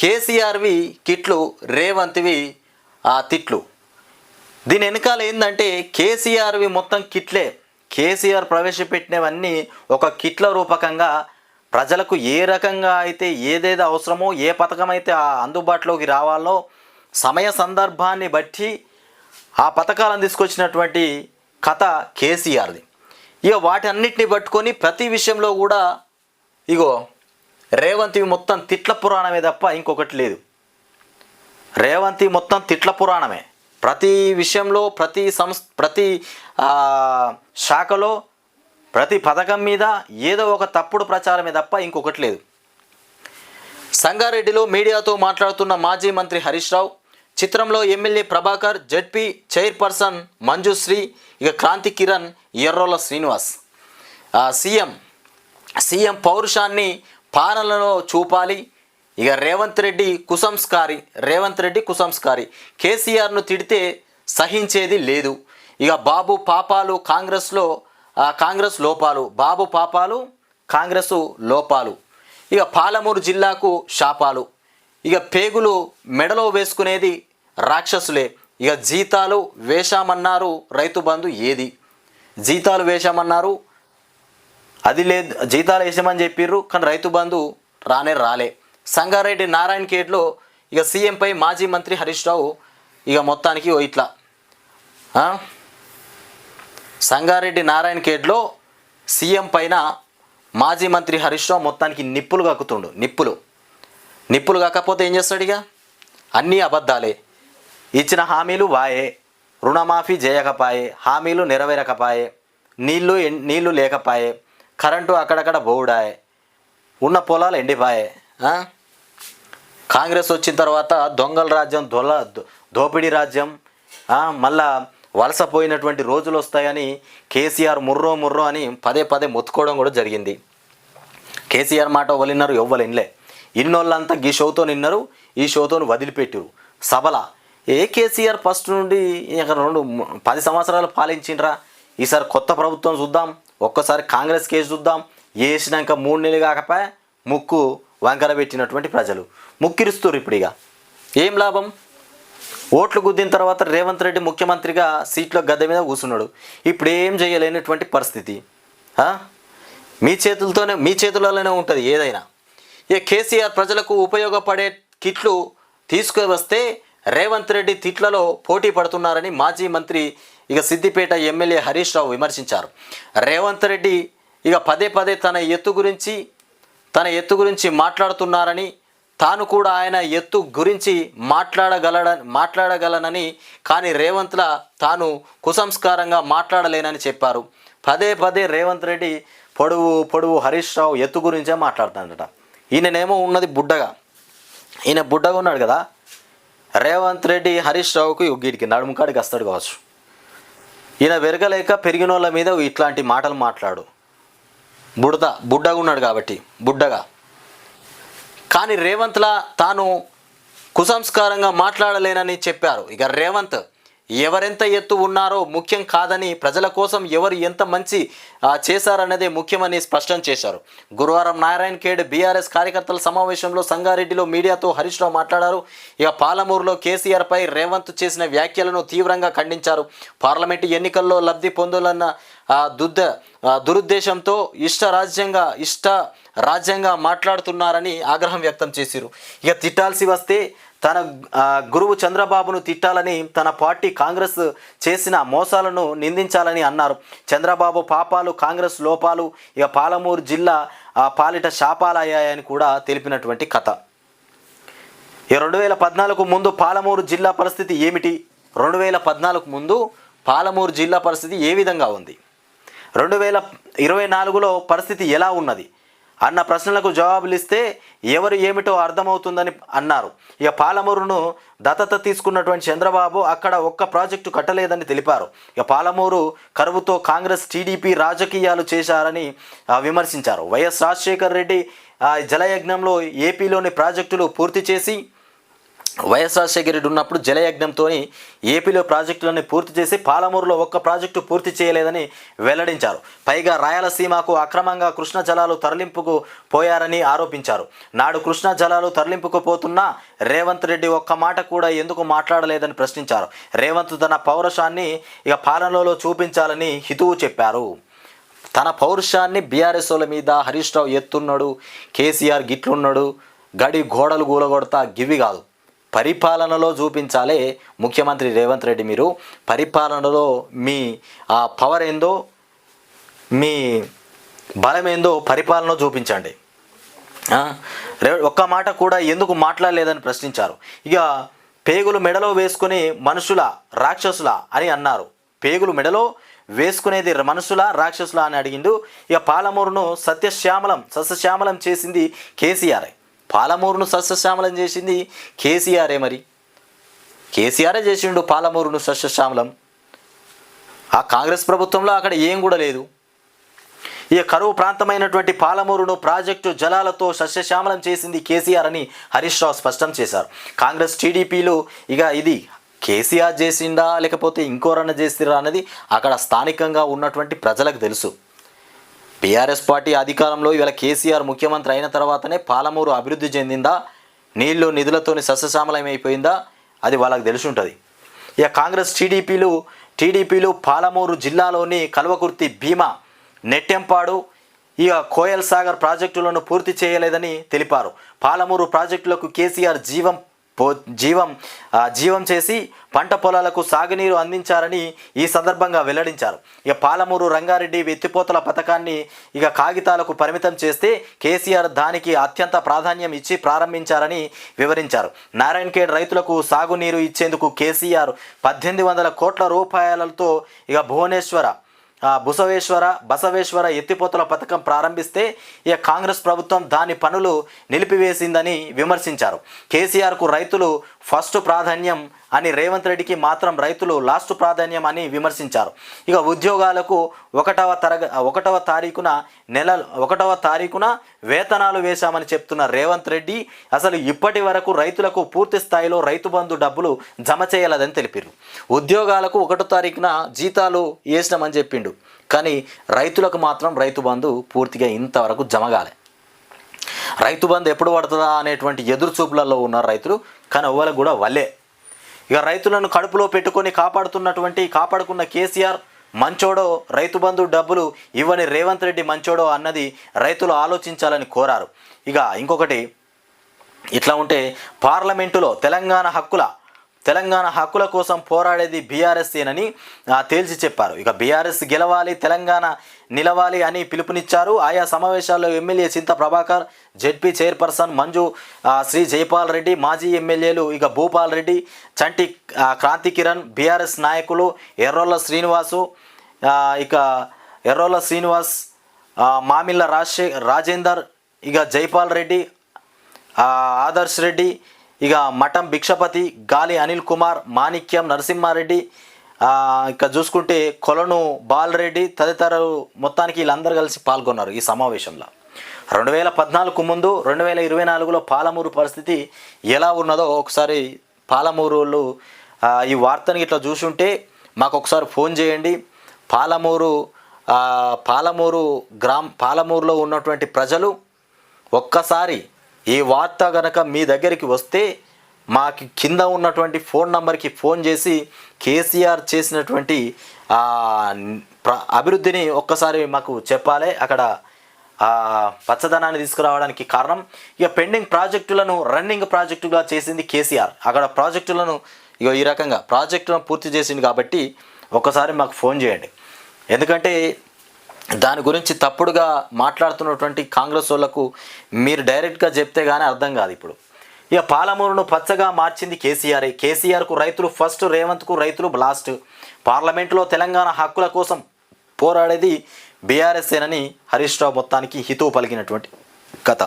కేసీఆర్వి కిట్లు రేవంత్వి ఆ తిట్లు. దీని వెనకాల ఏంటంటే కేసీఆర్వి మొత్తం కిట్లే. కేసీఆర్ ప్రవేశపెట్టినవన్నీ ఒక కిట్ల రూపకంగా ప్రజలకు ఏ రకంగా అయితే ఏదేదో అవసరమో ఏ పథకం అయితే ఆ అందుబాటులోకి రావాలో సమయ సందర్భాన్ని బట్టి ఆ పథకాలను తీసుకొచ్చినటువంటి కథ కేసీఆర్ది. ఇక వాటి అన్నిటిని పట్టుకొని ప్రతి విషయంలో కూడా ఇగో రేవంతి మొత్తం తిట్ల పురాణమే తప్ప ఇంకొకటి లేదు. రేవంతి మొత్తం తిట్ల పురాణమే. ప్రతి విషయంలో ప్రతి సంస్ ప్రతి శాఖలో ప్రతి పథకం మీద ఏదో ఒక తప్పుడు ప్రచారమే తప్ప ఇంకొకటి లేదు. సంగారెడ్డిలో మీడియాతో మాట్లాడుతున్న మాజీ మంత్రి హరీష్ రావు చిత్రంలో MLA Prabhakar ZP chairperson Manjushree ఇక క్రాంతి కిరణ్ ఎర్రోల శ్రీనివాస్. సీఎం సీఎం పౌరుషాన్ని పాలనలో చూపాలి. ఇక రేవంత్ రెడ్డి కుసంస్కారి రేవంత్ రెడ్డి కుసంస్కారి. కేసీఆర్ను తిడితే సహించేది లేదు. ఇక బాబు పాపాలు కాంగ్రెస్లో కాంగ్రెస్ లోపాలు. బాబు పాపాలు కాంగ్రెస్ లోపాలు. ఇక పాలమూరు జిల్లాకు శాపాలు. ఇక పేగులు మెడలో వేసుకునేది రాక్షసులే. ఇక జీతాలు వేశామన్నారు రైతు బంధు ఏది? జీతాలు వేశామన్నారు అది లేదు జీతాలు వేసామని చెప్పిర్రు కానీ రైతు బంధు రానే రాలే. సంగారెడ్డి నారాయణ ఖేడ్లో ఇక సీఎంపై మాజీ మంత్రి హరీష్ రావు ఇక మొత్తానికి ఇట్లా. సంగారెడ్డి నారాయణ ఖేడ్లో సీఎం పైన మాజీ మంత్రి హరీష్ రావు మొత్తానికి నిప్పులు కక్కుతుండు నిప్పులు. నిప్పులు కాకపోతే ఏం చేస్తాడు ఇక? అన్నీ అబద్ధాలే. ఇచ్చిన హామీలు వాయే రుణమాఫీ చేయకపాయే హామీలు నెరవేరకపాయే నీళ్ళు నీళ్ళు లేకపాయే కరెంటు అక్కడక్కడ బోడాయే ఉన్న పొలాలు ఎండిపాయే కాంగ్రెస్ వచ్చిన తర్వాత దొంగల రాజ్యం దొల దో- దోపిడీ రాజ్యం ఆ, మళ్ళా వలసపోయినటువంటి రోజులు వస్తాయని కేసీఆర్ ముర్రో ముర్రో అని పదే పదే మొత్తుకోవడం కూడా జరిగింది. కేసీఆర్ మాట వలిన్నారు ఎవ్వరు ఇన్లే ఇన్నోళ్ళంతా ఈ షోతో నిన్నారు ఈ షోతో వదిలిపెట్టిరు. సభల. ఏ కేసీఆర్ ఫస్ట్ నుండి ఇక రెండు పది సంవత్సరాలు పాలించిండ్రా? ఈసారి కొత్త ప్రభుత్వం చూద్దాం. ఒక్కసారి కాంగ్రెస్ కేసు చూద్దాం. వేసినాక మూడు నెలలు కాకపోయా ముక్కు వంకర పెట్టినటువంటి ప్రజలు. ముక్కిరుస్తారు ఇప్పుడు ఇక. ఏం లాభం? ఓట్లు గుద్దిన తర్వాత రేవంత్ రెడ్డి ముఖ్యమంత్రిగా సీట్లో గద్దె మీద కూర్చున్నాడు. ఇప్పుడు ఏం చేయలేనటువంటి పరిస్థితి. మీ చేతులతోనే మీ చేతులలోనే ఉంటుంది ఏదైనా. ఇక కేసీఆర్ ప్రజలకు ఉపయోగపడే కిట్లు తీసుకువస్తే రేవంత్ రెడ్డి తిట్లలో పోటీ పడుతున్నారని మాజీ మంత్రి ఇక సిద్దిపేట ఎమ్మెల్యే హరీష్ రావు విమర్శించారు. రేవంత్ రెడ్డి ఇక పదే పదే తన ఎత్తు గురించి తన ఎత్తు గురించి మాట్లాడుతున్నారని తాను కూడా ఆయన ఎత్తు గురించి మాట్లాడగలడ మాట్లాడగలనని కానీ రేవంత్లా తాను కుసంస్కారంగా మాట్లాడలేనని చెప్పారు. పదే పదే రేవంత్ రెడ్డి పొడువు పొడువు హరీష్ రావు ఎత్తు గురించే మాట్లాడుతాడట ఈయననేమో ఉన్నది బుడ్డగా. ఈయన బుడ్డగా ఉన్నాడు కదా. రేవంత్ రెడ్డి హరీష్ రావుకు వీడికి నడుముకాడికి వస్తాడు కావచ్చు. ఈయన పెరగలేక పెరిగినోళ్ళ మీద ఇట్లాంటి మాటలు మాట్లాడు. బుడద బుడ్డగా ఉన్నాడు కాబట్టి బుడ్డగా. కానీ రేవంత్లా తాను కుసంస్కారంగా మాట్లాడలేనని చెప్పారు. ఇక రేవంత్ ఎవరెంత ఎత్తు ఉన్నారో ముఖ్యం కాదని ప్రజల కోసం ఎవరు ఎంత మంచి చేశారన్నదే ముఖ్యమని స్పష్టం చేశారు. గురువారం నారాయణ ఖేడ్ బీఆర్ఎస్ కార్యకర్తల సమావేశంలో సంగారెడ్డిలో మీడియాతో హరీష్ రావు మాట్లాడారు. ఇక పాలమూరులో కేసీఆర్పై రేవంత్ చేసిన వ్యాఖ్యలను తీవ్రంగా ఖండించారు. పార్లమెంటు ఎన్నికల్లో లబ్ధి పొందాలన్న దుద్ద దురుద్దేశంతో ఇష్ట రాజ్యంగా ఇష్ట రాజ్యంగా మాట్లాడుతున్నారని ఆగ్రహం వ్యక్తం చేశారు. ఇక తిట్టాల్సి వస్తే తన గురువు చంద్రబాబును తిట్టాలని తన పార్టీ కాంగ్రెస్ చేసిన మోసాలను నిందించాలని అన్నారు. చంద్రబాబు పాపాలు కాంగ్రెస్ లోపాలు ఇక పాలమూరు జిల్లా పాలిట శాపాలయ్యాయని కూడా తెలిపినటువంటి కథ. ఈ రెండు వేల పద్నాలుగు ముందు పాలమూరు జిల్లా పరిస్థితి ఏమిటి? రెండు వేల పద్నాలుగు ముందు పాలమూరు జిల్లా పరిస్థితి ఏ విధంగా ఉంది? రెండు వేల ఇరవై నాలుగులో పరిస్థితి ఎలా ఉన్నది? అన్న ప్రశ్నలకు జవాబులు ఇస్తే ఎవరు ఏమిటో అర్థమవుతుందని అన్నారు. ఇక పాలమూరును దత్తత తీసుకున్నటువంటి చంద్రబాబు అక్కడ ఒక్క ప్రాజెక్టు కట్టలేదని తెలిపారు. ఇక పాలమూరు కరువుతో కాంగ్రెస్ టీడీపీ రాజకీయాలు చేశారని విమర్శించారు. వైఎస్ రాజశేఖర్ రెడ్డి ఆ, జలయజ్ఞంలో ఏపీలోని ప్రాజెక్టులు పూర్తి చేసి వైఎస్ రాజశేఖర రెడ్డి ఉన్నప్పుడు జలయజ్ఞంతో ఏపీలో ప్రాజెక్టులన్నీ పూర్తి చేసి పాలమూరులో ఒక్క ప్రాజెక్టు పూర్తి చేయలేదని వెల్లడించారు. పైగా రాయలసీమకు అక్రమంగా కృష్ణా జలాలు తరలింపుకు పోయారని ఆరోపించారు. నాడు కృష్ణా జలాలు తరలింపుకు పోతున్నా రేవంత్ రెడ్డి ఒక్క మాట కూడా ఎందుకు మాట్లాడలేదని ప్రశ్నించారు. రేవంత్ తన పౌరుషాన్ని ఇక పాలనలో చూపించాలని హితువు చెప్పారు. తన పౌరుషాన్ని బీఆర్ఎస్ఓల మీద హరీష్ రావు ఎత్తున్నాడు కేసీఆర్ గిట్లున్నాడు గడి గోడలు గూలగొడతా గివి కాదు. పరిపాలనలో చూపించాలే. ముఖ్యమంత్రి రేవంత్ రెడ్డి మీరు పరిపాలనలో మీ ఆ పవర్ ఏందో మీ బలం ఏందో పరిపాలన చూపించండి. ఒక్క మాట కూడా ఎందుకు మాట్లాడలేదని ప్రశ్నించారు. ఇక పేగులు మెడలో వేసుకుని మనుషుల రాక్షసుల అని అన్నారు. పేగులు మెడలో వేసుకునేది మనుషుల రాక్షసుల అని అడిగిండు. ఇక పాలమూరును సత్యశ్యామలం సస్యశ్యామలం చేసింది కేసీఆర్. పాలమూరును సస్యశ్యామలం చేసింది కేసీఆరే మరి. కేసీఆరే చేసిండు పాలమూరును సస్యశ్యామలం. ఆ కాంగ్రెస్ ప్రభుత్వంలో అక్కడ ఏం కూడా లేదు. ఈ కరువు ప్రాంతమైనటువంటి పాలమూరును ప్రాజెక్టు జలాలతో సస్యశ్యామలం చేసింది కేసీఆర్ అని హరీష్ రావు స్పష్టం చేశారు. కాంగ్రెస్ టీడీపీలు ఇక ఇది కేసీఆర్ చేసిందా లేకపోతే ఇంకోరన్న చేసిరా అన్నది అక్కడ స్థానికంగా ఉన్నటువంటి ప్రజలకు తెలుసు. టీఆర్ఎస్ పార్టీ అధికారంలో ఇవాళ కేసీఆర్ ముఖ్యమంత్రి అయిన తర్వాతనే పాలమూరు అభివృద్ధి చెందిందా? నీళ్ళు నిధులతోని సస్యశ్యామలం అయిపోయిందా అది వాళ్ళకి తెలిసి ఉంటుంది ఇక కాంగ్రెస్ టీడీపీలు టీడీపీలు పాలమూరు జిల్లాలోని కల్వకుర్తి భీమా నెట్టెంపాడు ఇక కోయల్ సాగర్ ప్రాజెక్టులను పూర్తి చేయలేదని తెలిపారు. పాలమూరు ప్రాజెక్టులకు కేసీఆర్ జీవం పో జీవం జీవం చేసి పంట పొలాలకు సాగునీరు అందించారని ఈ సందర్భంగా వెల్లడించారు. ఇక పాలమూరు రంగారెడ్డి ఎత్తిపోతల పథకాన్ని ఇక కాగితాలకు పరిమితం చేస్తే కేసీఆర్ దానికి అత్యంత ప్రాధాన్యం ఇచ్చి ప్రారంభించారని వివరించారు. నారాయణఖేడ్ రైతులకు సాగునీరు ఇచ్చేందుకు కేసీఆర్ పద్దెనిమిది వందల కోట్ల రూపాయలతో ఇక భువనేశ్వర బుసవేశ్వర బసవేశ్వర ఎత్తిపోతల పథకం ప్రారంభిస్తే ఇక కాంగ్రెస్ ప్రభుత్వం దాని పనులు నిలిపివేసిందని విమర్శించారు. కేసీఆర్కు రైతులు ఫస్ట్ ప్రాధాన్యం అని రేవంత్ రెడ్డికి మాత్రం రైతులు లాస్ట్ ప్రాధాన్యం అని విమర్శించారు. ఇక ఉద్యోగాలకు ఒకటవ తరగ ఒకటవ తారీఖున నెల ఒకటవ తారీఖున వేతనాలు వేశామని చెప్తున్న రేవంత్ రెడ్డి అసలు ఇప్పటి వరకు రైతులకు పూర్తి స్థాయిలో రైతు బంధు డబ్బులు జమ చేయలేదని తెలిపారు. ఉద్యోగాలకు ఒకటో తారీఖున జీతాలు వేసినామని చెప్పిండు. కానీ రైతులకు మాత్రం రైతు బంధు పూర్తిగా ఇంతవరకు జమగాలే రైతు బంధు ఎప్పుడు పడుతుందా అనేటువంటి ఎదురు చూపులలో ఉన్నారు రైతులు కానీ ఎవ్వరికి కూడా వల్లే. ఇక రైతులను కడుపులో పెట్టుకొని కాపాడుతున్నటువంటి కాపాడుకున్న కేసీఆర్ మంచోడో రైతు బంధు డబ్బులు ఇవ్వని రేవంత్ రెడ్డి మంచోడో అన్నది రైతులు ఆలోచించాలని కోరారు. ఇక ఇంకొకటి ఇట్లా ఉంటే పార్లమెంటులో తెలంగాణ హక్కుల తెలంగాణ హక్కుల కోసం పోరాడేది బీఆర్ఎస్ ఏనని తేల్చి చెప్పారు. ఇక బీఆర్ఎస్ గెలవాలి తెలంగాణ నిలవాలి అని పిలుపునిచ్చారు. ఆయా సమావేశాల్లో MLA Chinta Prabhakar ZP chairperson Manju Sri Jaipal Reddy మాజీ ఎమ్మెల్యేలు ఇక భూపాల్ రెడ్డి చంటి క్రాంతి కిరణ్ బీఆర్ఎస్ నాయకులు ఎర్రోళ్ళ శ్రీనివాసు ఇక ఎర్రోళ్ళ శ్రీనివాస్ మామిళ్ళ రాజశే రాజేందర్ ఇక జైపాల్ రెడ్డి ఆదర్శ్ రెడ్డి ఇక మఠం భిక్షపతి గాలి అనిల్ కుమార్ మాణిక్యం నరసింహారెడ్డి ఇక చూసుకుంటే కొలను బాలరెడ్డి తదితరులు మొత్తానికి వీళ్ళందరూ కలిసి పాల్గొన్నారు ఈ సమావేశంలో. రెండు వేల పద్నాలుగు ముందు రెండు వేల ఇరవై నాలుగులో పాలమూరు పరిస్థితి ఎలా ఉన్నదో ఒకసారి పాలమూరు వాళ్ళు ఈ వార్తని ఇట్లా చూసుంటే మాకు ఒకసారి ఫోన్ చేయండి. పాలమూరు పాలమూరు గ్రామ్ పాలమూరులో ఉన్నటువంటి ప్రజలు ఒక్కసారి ఈ వార్త గనక మీ దగ్గరికి వస్తే మాకు కింద ఉన్నటువంటి ఫోన్ నంబర్కి ఫోన్ చేసి కేసీఆర్ చేసినటువంటి అభివృద్ధిని ఒక్కసారి మాకు చెప్పాలి. అక్కడ పచ్చదనాన్ని తీసుకురావడానికి కారణం. ఇక పెండింగ్ ప్రాజెక్టులను రన్నింగ్ ప్రాజెక్టుగా చేసింది కేసీఆర్. అక్కడ ప్రాజెక్టులను ఇక ఈ రకంగా ప్రాజెక్టులను పూర్తి చేసింది కాబట్టి ఒక్కసారి మాకు ఫోన్ చేయండి. ఎందుకంటే దాని గురించి తప్పుడుగా మాట్లాడుతున్నటువంటి కాంగ్రెస్ వాళ్ళకు మీరు డైరెక్ట్గా చెప్తే కానీ అర్థం కాదు ఇప్పుడు. ఇక పాలమూరును పచ్చగా మార్చింది కేసీఆర్. కేసీఆర్కు రైతులు ఫస్ట్ రేవంత్కు రైతులు బ్లాస్ట్ పార్లమెంటులో తెలంగాణ హక్కుల కోసం పోరాడేది బీఆర్ఎస్ఏనని హరీష్ రావు మొత్తానికి హితవు పలికినటువంటి కథ.